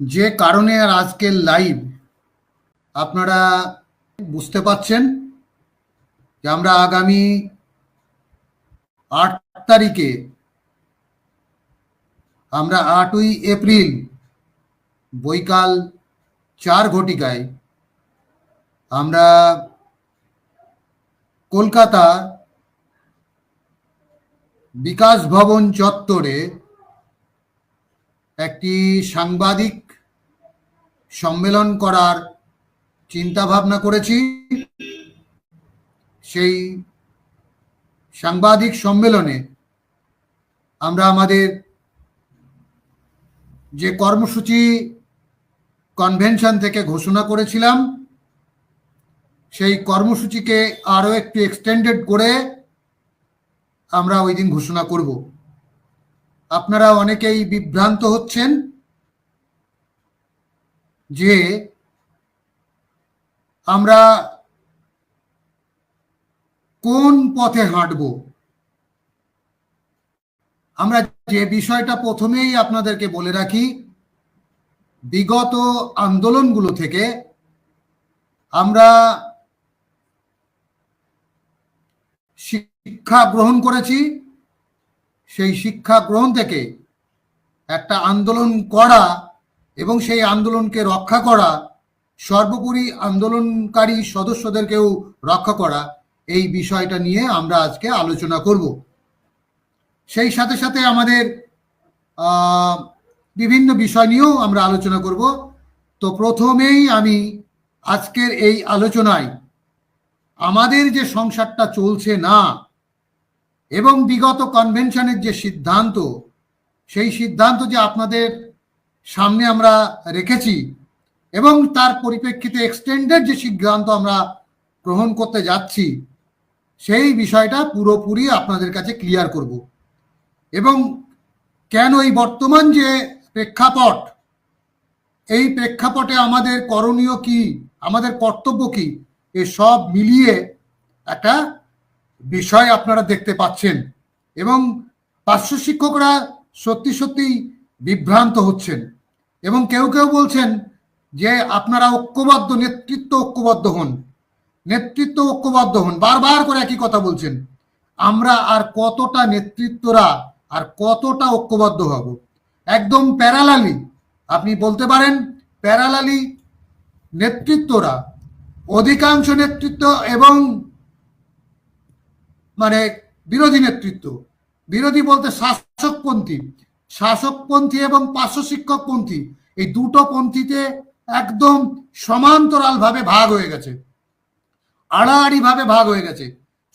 যে কারণে আর আজকের লাইভ আপনারা বুঝতে পাচ্ছেন যে আমরা আগামী আট তারিখে, আমরা আটই এপ্রিল বৈকাল চার ঘটিকায় আমরা কলকাতা বিকাশ ভবন চত্বরে একটি সাংবাদিক সম্মেলন করার চিন্তা ভাবনা করেছি। সেই সাংবাদিক সম্মেলনে আমরা আমাদের যে কর্মসূচি কনভেনশন থেকে ঘোষণা করেছিলাম, সেই কর্মসূচিকে আরও একটু এক্সটেন্ডেড করে আমরা ওই দিন ঘোষণা করব। আপনারা অনেকেই বিভ্রান্ত হচ্ছেন। যে আমরা কোন পথে হাঁটব? আমরা যে বিষয়টা প্রথমেই আপনাদেরকে বলে রাখি, বিগত আন্দোলনগুলো থেকে আমরা শিক্ষা গ্রহণ করেছি। সেই শিক্ষা গ্রহণ থেকে একটা আন্দোলন করা এবং সেই আন্দোলনকে রক্ষা করা, সর্বোপরি আন্দোলনকারী সদস্যদেরকেও রক্ষা করা, এই বিষয়টা নিয়ে আমরা আজকে আলোচনা করব। সেই সাথে সাথে আমাদের বিভিন্ন বিষয় নিয়েও আমরা আলোচনা করব। তো প্রথমেই আমি আজকের এই আলোচনায় আমাদের যে সংসারটা চলছে না এবং বিগত কনভেনশনের যে সিদ্ধান্ত, সেই সিদ্ধান্ত যে আপনাদের সামনে আমরা রেখেছি এবং তার পরিপ্রেক্ষিতে এক্সটেন্ডেড যে সিদ্ধান্ত আমরা গ্রহণ করতে যাচ্ছি, সেই বিষয়টা পুরোপুরি আপনাদের কাছে ক্লিয়ার করব। এবং কেন এই বর্তমান যে প্রেক্ষাপট, এই প্রেক্ষাপটে আমাদের করণীয় কি, আমাদের কর্তব্য কি, এ সব মিলিয়ে একটা বিষয় আপনারা দেখতে পাচ্ছেন এবং পার্শ্ব শিক্ষকরা সত্যি সত্যি বিভ্রান্ত হচ্ছেন। এবং কেউ কেউ বলছেন যে আপনারা ঐক্যবদ্ধ, নেতৃত্ব ঐক্যবদ্ধ হন। নেতৃত্ব ঐক্যবদ্ধ হন। বারবার করে একই কথা বলছেন। আমরা আর কতটা নেতৃত্বরা আর কতটা ঐক্যবদ্ধ হব? একদম প্যারালালি আপনি বলতে পারেন প্যারালালি নেতৃত্বরা, অধিকাংশ নেতৃত্ব এবং মানে বিরোধী নেতৃত্ব। বিরোধী বলতে শাসকপন্থী। শাসকপন্থী এবং পার্শ্ব শিক্ষকপন্থী, এই দুটো পন্থীতে একদম সমান্তরাল ভাবে ভাগ হয়ে গেছে। আড়াআড়ি ভাবে ভাগ হয়ে গেছে।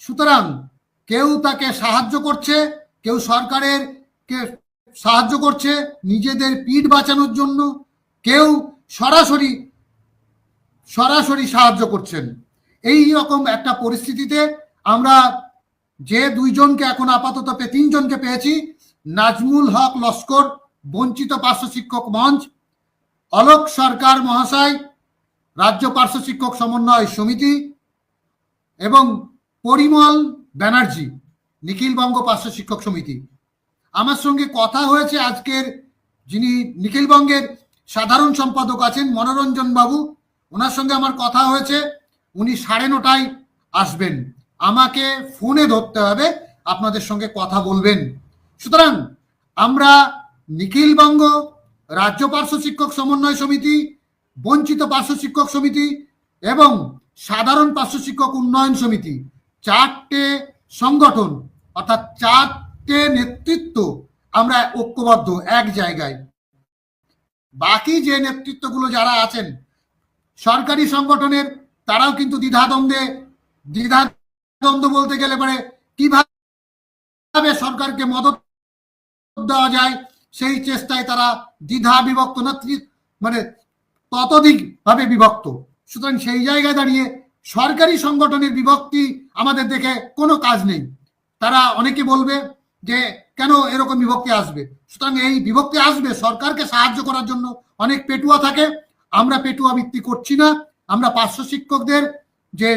সুতরাং কেউ তাকে সাহায্য করছে, কেউ সরকারের কে সাহায্য করছে নিজেদের পিঠ বাঁচানোর জন্য, কেউ সরাসরি সরাসরি সাহায্য করছেন। এই রকম একটা পরিস্থিতিতে আমরা যে দুইজনকে এখন আপাতত পেয়ে তিনজনকে পেয়েছি নাজমুল হক লস্কর, বঞ্চিত পার্শ্ব শিক্ষক মঞ্চ অলোক সরকার মহাশয়, রাজ্য পার্শ্ব শিক্ষক সমন্বয় সমিতি এবং পরিমল ব্যানার্জি নিখিলবঙ্গ পার্শ্ব শিক্ষক সমিতি। আমার সঙ্গে কথা হয়েছে আজকের যিনি নিখিলবঙ্গের সাধারণ সম্পাদক আছেন মনোরঞ্জন বাবু। ওনার সঙ্গে আমার কথা হয়েছে, উনি সাড়ে নটায় আসবেন। আমাকে ফোনে ধরতে হবে, আপনাদের সঙ্গে কথা বলবেন। সুতরাং আমরা নিখিলবঙ্গ রাজ্য পার্শ্ব শিক্ষক সমন্বয় সমিতি, বঞ্চিত পার্শ্ব শিক্ষক সমিতি এবং সাধারণ পার্শ্ব শিক্ষক উন্নয়ন সমিতি, চারটে সংগঠন, অর্থাৎ চারটে নেতৃত্ব আমরা ঐক্যবদ্ধ এক জায়গায়। বাকি যে নেতৃত্বগুলো যারা আছেন, সরকারি সংগঠনের, তারাও কিন্তু দ্বিধাদ্বন্দ্বে, দ্বিধাদ্বন্দ্ব বলতে গেলে পরে কীভাবে সরকারকে মদত দেওয়া যায়, সেই চেষ্টায় তারা দ্বিধা বিভক্ত না মানে ততোধিক ভাবে বিভক্ত। সুতরাং সেই জায়গায় দাঁড়িয়ে সরকারি সংগঠনের বিভক্তি আমাদের দেখে কোনো কাজ নেই। তারা অনেকে বলবে যে, কেন এরকম বিভক্তি আসবে? সুতরাং এই বিভক্তি আসবে সরকারকে সাহায্য করার জন্য। অনেক পেটুয়া থাকে। আমরা পেটুয়া ভিত্তি করছি না। আমরা পার্শ্ব শিক্ষকদের যে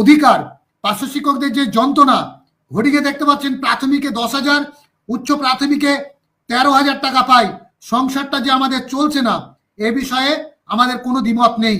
অধিকার, পার্শ্ব শিক্ষকদের যে যন্ত্রণা ঘটিকে দেখতে পাচ্ছেন প্রাথমিকে দশ হাজার উচ্চ প্রাথমিকে তেরো হাজার টাকা পাই। সংসারটা যে আমাদের চলছে না, এ বিষয়ে আমাদের কোনো দ্বিমত নেই।